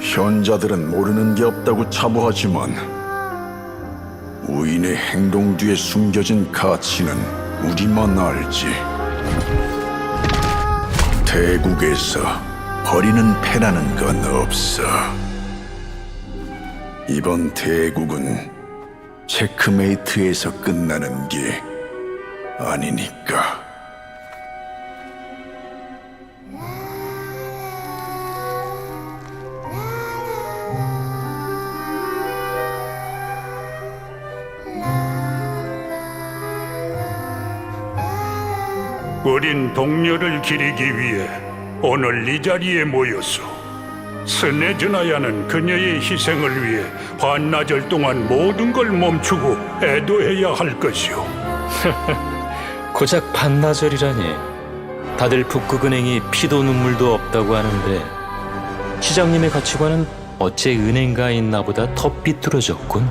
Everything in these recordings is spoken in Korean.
현자들은 모르는 게 없다고 자부하지만 우인의 행동 뒤에 숨겨진 가치는 우리만 알지. 대국에서 버리는 패라는 건 없어. 이번 대국은 체크메이트에서 끝나는 게 아니니까. 우린 동료를 기리기 위해 오늘 이 자리에 모였소. 스네즈나야는 그녀의 희생을 위해 반나절 동안 모든 걸 멈추고 애도해야 할 것이오. 고작 반나절이라니. 다들 북극은행이 피도 눈물도 없다고 하는데 시장님의 가치관은 어째 은행가인 나 보다 더 삐뚤어졌군.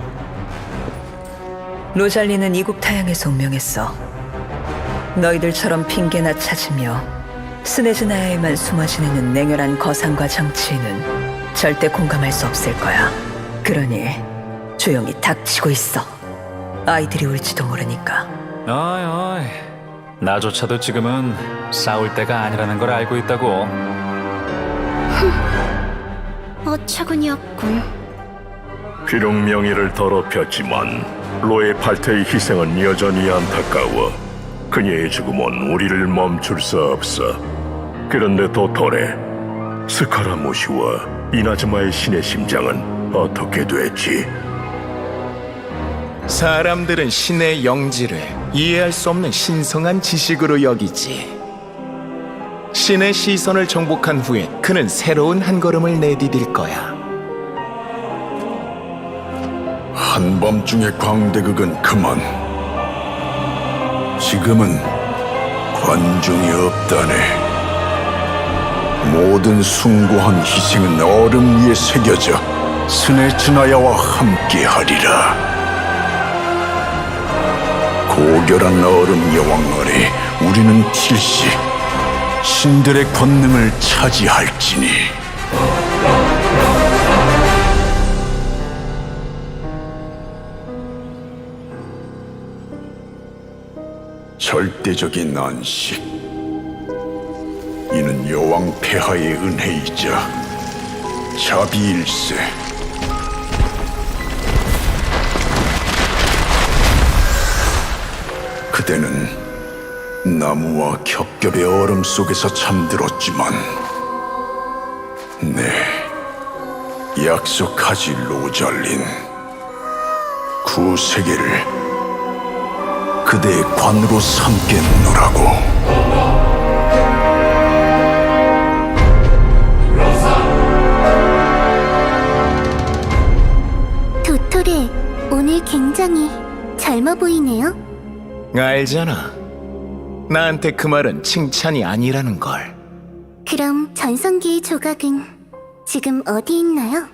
로잘리는 이국 타양에서 운명했어. 너희들처럼 핑계나 찾으며 스네즈나야에만 숨어 지내는 냉혈한 거상과 정치인은 절대 공감할 수 없을 거야. 그러니 조용히 닥치고 있어. 아이들이 울지도 모르니까. 어이 어이 나조차도 지금은 싸울 때가 아니라는 걸 알고 있다고 어처구니 없군. 비록 명예를 더럽혔지만 로의 팔테의 희생은 여전히 안타까워 그녀의 죽음은 우리를 멈출 수 없어 그런데 도토레 스카라무시와 이나즈마의 신의 심장은 어떻게 됐지? 사람들은 신의 영지를 이해할 수 없는 신성한 지식으로 여기지. 신의 시선을 정복한 후에 그는 새로운 한 걸음을 내디딜 거야. 한밤중의 광대극은 그만. 지금은 관중이 없다네. 모든 숭고한 희생은 얼음 위에 새겨져 스네츠나야와 함께하리라. 고결한 얼음 여왕 아래 우리는 필시 신들의 권능을 차지할지니. 절대적인 안식. 이는 여왕 폐하의 은혜이자 자비일세. 그대는 나무와 겹겹의 얼음 속에서 잠들었지만, 네, 약속하지 로잘린. 구 세계를 그대의 관으로 삼겠노라고. 도토레, 오늘 굉장히 젊어 보이네요. 알잖아. 나한테 그 말은 칭찬이 아니라는 걸. 그럼 전성기의 조각은 지금 어디 있나요?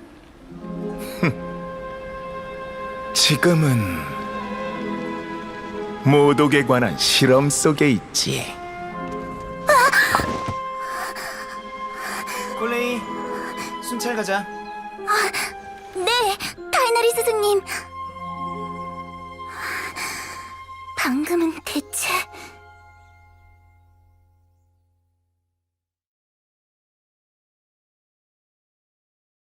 지금은 모독에 관한 실험 속에 있지. 콜레이, 순찰 가자. 네, 다이나리 스승님. 방금은 대체